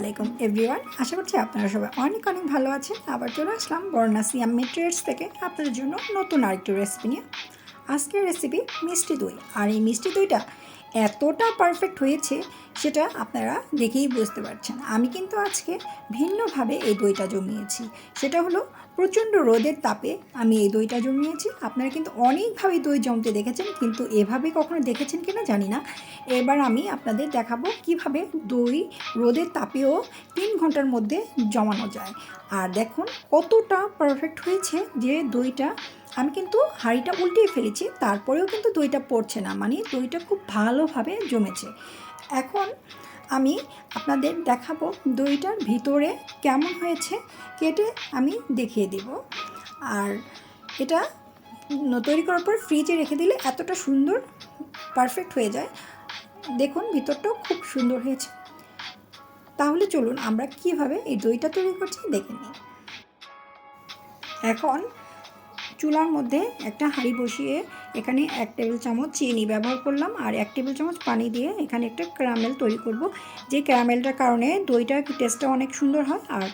আলাইকুম, এভরিওয়ান। আশা করছি আপনারা সবাই অনেক অনেক ভালো আছেন। আবার চলে আসলাম বর্ণা সিয়াম মেটেরিয়ালস থেকে আপনাদের জন্য নতুন আরেকটি রেসিপি নিয়ে। আজকের রেসিপি মিষ্টি দই। আর এই মিষ্টি দইটা এতটা পারফেক্ট হয়েছে সেটা আপনারা দেখেই বুঝতে পারছেন। আমি কিন্তু আজকে ভিন্নভাবে এই দইটা জমিয়েছি। সেটা হলো প্রচণ্ড রোদের তাপে আমি এই দইটা জমিয়েছি। আপনারা কিন্তু অনেকভাবে দই জমতে দেখেছেন, কিন্তু এভাবে কখনো দেখেছেন কিনা জানি না। এবার আমি আপনাদের দেখাবো কীভাবে দই রোদের তাপেও তিন ঘণ্টার মধ্যে জমানো যায়। আর দেখুন কতটা পারফেক্ট হয়েছে যে দইটা আমি কিন্তু হাঁড়িটা উল্টিয়ে ফেলেছি, তারপরেও কিন্তু দইটা পড়ছে না। মানে দইটা খুব ভালোভাবে জমেছে। এখন আমি আপনাদের দেখাবো দইটার ভিতরে কেমন হয়েছে, কেটে আমি দেখিয়ে দেব। আর এটা তৈরি করার পর ফ্রিজে রেখে দিলে এতটা সুন্দর পারফেক্ট হয়ে যায়। দেখুন, ভিতরটাও খুব সুন্দর হয়েছে। তাহলে চলুন আমরা কীভাবে এই দইটা তৈরি করছি, দেখে নিই। এখন চুলার মধ্যে একটা হাঁড়ি বসিয়ে এখানে এক টেবিল চামচ চিনি ব্যবহার করলাম আর এক টেবিল চামচ পানি দিয়ে এখানে একটা ক্যারামেল তৈরি করব। যে ক্যারামেলটার কারণে দইটার টেস্টটা অনেক সুন্দর হয় আর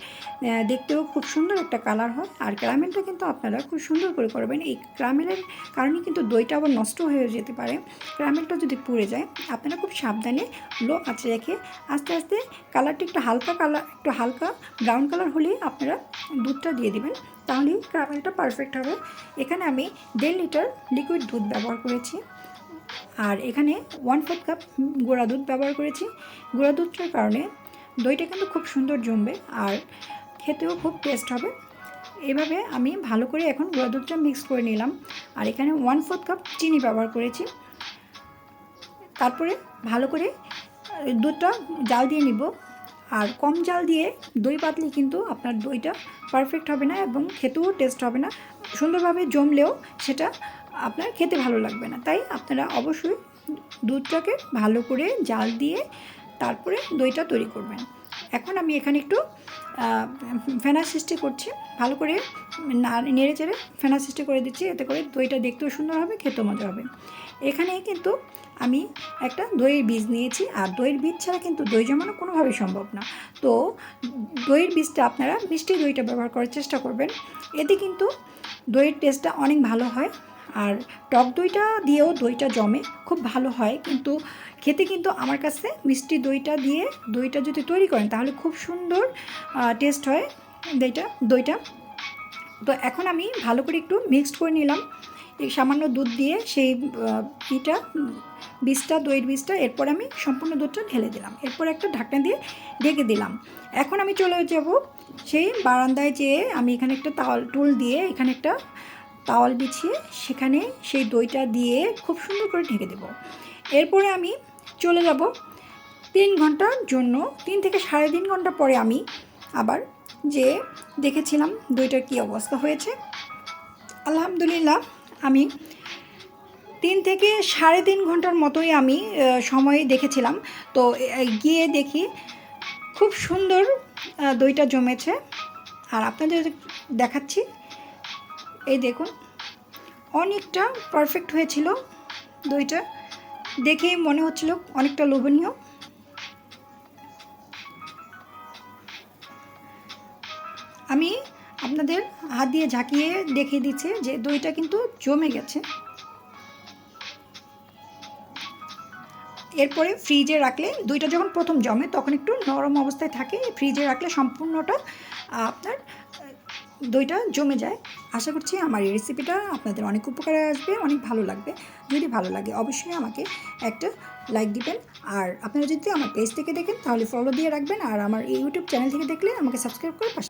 দেখতেও খুব সুন্দর একটা কালার হয়। আর ক্যারামেলটা কিন্তু আপনারা খুব সুন্দর করে করবেন। এই ক্যারামেলের কারণে কিন্তু দইটা আবার নষ্ট হয়ে যেতে পারে। ক্যারামেলটা যদি পুড়ে যায়, আপনারা খুব সাবধানে লো আঁচে রেখে আস্তে আস্তে কালারটা একটু হালকা কালার, একটু হালকা ব্রাউন কালার হলেই আপনারা দুধটা দিয়ে দেবেন। তাহলেই ক্যারামেলটা পারফেক্ট হবে। এখানে আমি দেড় লিটার লিকুইড দুধ ব্যবহার করেছি। আর এখানে ওয়ান ফোর্থ কাপ গুঁড়া দুধ ব্যবহার করেছি। গুঁড়া দুধটার কারণে দইটা কিন্তু খুব সুন্দর জমবে আর খেতেও খুব টেস্ট হবে। এভাবে আমি ভালো করে এখন গুঁড়া দুধটা মিক্স করে নিলাম। আর এখানে ওয়ান ফোর্থ কাপ চিনি ব্যবহার করেছি। তারপরে ভালো করে দুধটা জাল দিয়ে নিব। আর কম জাল দিয়ে দই পাতলে কিন্তু আপনার দইটা পারফেক্ট হবে না এবং খেতেও টেস্ট হবে না। সুন্দরভাবে জমলেও সেটা আপনার খেতে ভালো লাগবে না। তাই আপনারা অবশ্যই দুধটাকে ভালো করে জাল দিয়ে তারপরে দইটা তৈরি করবেন। এখন আমি এখানে একটু ফেনা সৃষ্টি করছি। ভালো করে নেড়ে চেড়ে ফেনা সৃষ্টি করে দিচ্ছি। এতে করে দইটা দেখতেও সুন্দর হবে, খেতেও মজা হবে। এখানে কিন্তু আমি একটা দইয়ের বীজ নিয়েছি। আর দইয়ের বীজ ছাড়া কিন্তু দই জমানো কোনোভাবেই সম্ভব না। তো দইয়ের বীজটা আপনারা মিষ্টি দইটা ব্যবহার করার চেষ্টা করবেন। এতে কিন্তু দইয়ের টেস্টটা অনেক ভালো হয়। আর টক দইটা দিয়েও দইটা জমে, খুব ভালো হয়। কিন্তু খেতে কিন্তু আমার কাছে মিষ্টি দইটা দিয়ে দইটা যদি তৈরি করেন, তাহলে খুব সুন্দর টেস্ট হয় দইটা দইটা। তো এখন আমি ভালো করে একটু মিক্সড করে নিলাম। এই সামান্য দুধ দিয়ে সেই ইটা, বীজটা, দইয়ের বীজটা, এরপর আমি সম্পূর্ণ দুধটা ঢেলে দিলাম। এরপর একটা ঢাকনা দিয়ে ঢেকে দিলাম। এখন আমি চলে যাব সেই বারান্দায় যেয়ে আমি এখানে একটা তাওয়াল, টুল দিয়ে এখানে একটা তাওয়াল বিছিয়ে সেখানে সেই দইটা দিয়ে খুব সুন্দর করে ঢেকে দেব। এরপরে আমি চলে যাব তিন ঘণ্টার জন্য, তিন থেকে সাড়ে তিন ঘণ্টা পরে আমি আবার যে দেখেছিলাম দইটার কী অবস্থা হয়েছে। আলহামদুলিল্লাহ, আমি তিন থেকে সাড়ে তিন ঘণ্টার মতোই আমি সময় দেখেছিলাম। তো গিয়ে দেখি খুব সুন্দর দইটা জমেছে। আর আপনাদের দেখাচ্ছি এই দেখুন, অনেকটা পারফেক্ট হয়েছিল দইটা। দেখেই মনে হচ্ছিল অনেকটা লোভনীয়। আমি আপনাদের হাত দিয়ে ঝাঁকিয়ে দেখিয়ে দিচ্ছে যে দইটা কিন্তু জমে গেছে। এরপরে ফ্রিজে রাখলে, দইটা যখন প্রথম জমে, তখন একটু নরম অবস্থায় থাকে। ফ্রিজে রাখলে সম্পূর্ণটা আপনার দইটা জমে যায়। আশা করছি আমার এই রেসিপিটা আপনাদের অনেক উপকারে আসবে, অনেক ভালো লাগবে। যদি ভালো লাগে অবশ্যই আমাকে একটা লাইক দিবেন। আর আপনারা যদি আমার পেজ থেকে দেখেন তাহলে ফলো দিয়ে রাখবেন। আর আমার ইউটিউব চ্যানেল থেকে দেখলে আমাকে সাবস্ক্রাইব করে পাশে